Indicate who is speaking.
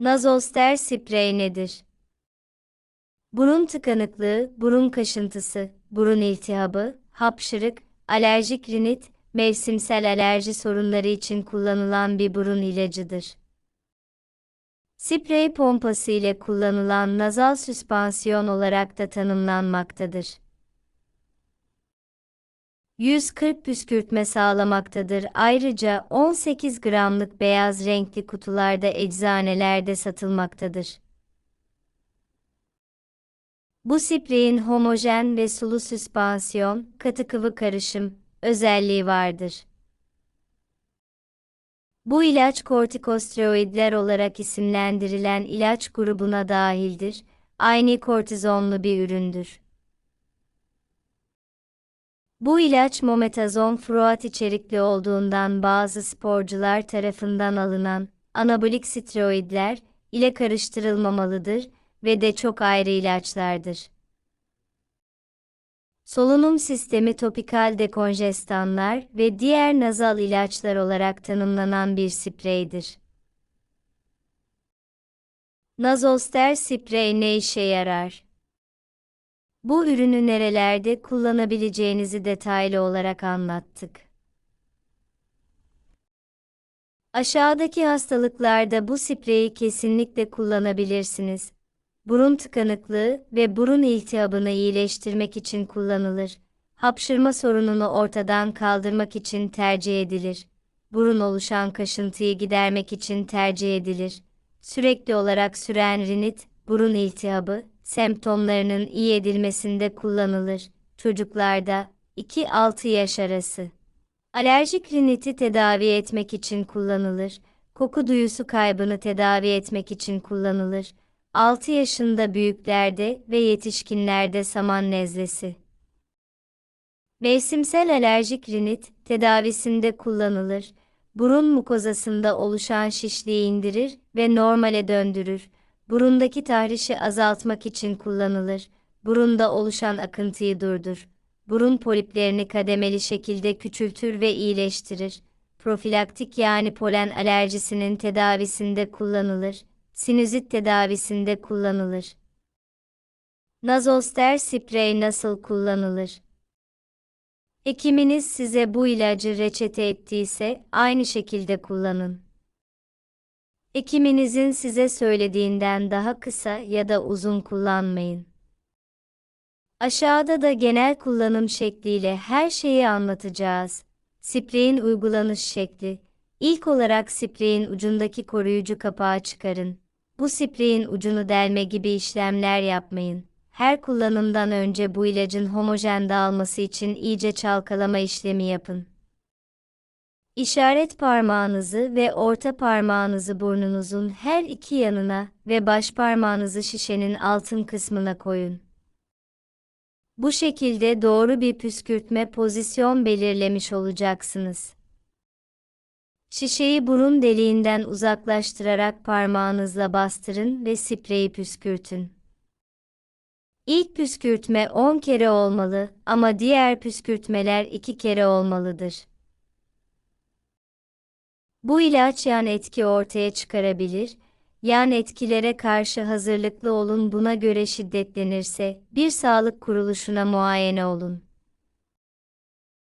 Speaker 1: Nazoster sprey nedir? Burun tıkanıklığı, burun kaşıntısı, burun iltihabı, hapşırık, alerjik rinit, mevsimsel alerji sorunları için kullanılan bir burun ilacıdır. Sprey pompası ile kullanılan nazal süspansiyon olarak da tanımlanmaktadır. 140 püskürtme sağlamaktadır. Ayrıca 18 gramlık beyaz renkli kutularda eczanelerde satılmaktadır. Bu spreyin homojen ve sulu süspansiyon, katı kıvı karışım özelliği vardır. Bu ilaç kortikosteroidler olarak isimlendirilen ilaç grubuna dahildir. Aynı kortizonlu bir üründür. Bu ilaç mometazon furuat içerikli olduğundan bazı sporcular tarafından alınan anabolik steroidler ile karıştırılmamalıdır ve de çok ayrı ilaçlardır. Solunum sistemi topikal dekonjestanlar ve diğer nazal ilaçlar olarak tanımlanan bir spreydir. Nazoster sprey ne işe yarar? Bu ürünü nerelerde kullanabileceğinizi detaylı olarak anlattık. Aşağıdaki hastalıklarda bu spreyi kesinlikle kullanabilirsiniz. Burun tıkanıklığı ve burun iltihabını iyileştirmek için kullanılır. Hapşırma sorununu ortadan kaldırmak için tercih edilir. Burun oluşan kaşıntıyı gidermek için tercih edilir. Sürekli olarak süren rinit, burun iltihabı, semptomlarının iyi edilmesinde kullanılır. Çocuklarda 2-6 yaş arası. Alerjik riniti tedavi etmek için kullanılır. Koku duyusu kaybını tedavi etmek için kullanılır. 6 yaşında büyüklerde ve yetişkinlerde saman nezlesi. Mevsimsel alerjik rinit tedavisinde kullanılır. Burun mukozasında oluşan şişliği indirir ve normale döndürür. Burundaki tahrişi azaltmak için kullanılır. Burunda oluşan akıntıyı durdur. Burun poliplerini kademeli şekilde küçültür ve iyileştirir. Profilaktik yani polen alerjisinin tedavisinde kullanılır. Sinüzit tedavisinde kullanılır. Nazoster sprey nasıl kullanılır? Hekiminiz size bu ilacı reçete ettiyse aynı şekilde kullanın. Hekiminizin size söylediğinden daha kısa ya da uzun kullanmayın. Aşağıda da genel kullanım şekliyle her şeyi anlatacağız. Spreyin uygulanış şekli. İlk olarak spreyin ucundaki koruyucu kapağı çıkarın. Bu spreyin ucunu delme gibi işlemler yapmayın. Her kullanımdan önce bu ilacın homojen dağılması için iyice çalkalama işlemi yapın. İşaret parmağınızı ve orta parmağınızı burnunuzun her iki yanına ve baş parmağınızı şişenin altın kısmına koyun. Bu şekilde doğru bir püskürtme pozisyon belirlemiş olacaksınız. Şişeyi burun deliğinden uzaklaştırarak parmağınızla bastırın ve spreyi püskürtün. İlk püskürtme 10 kere olmalı ama diğer püskürtmeler 2 kere olmalıdır. Bu ilaç yan etki ortaya çıkarabilir, yan etkilere karşı hazırlıklı olun buna göre şiddetlenirse bir sağlık kuruluşuna muayene olun.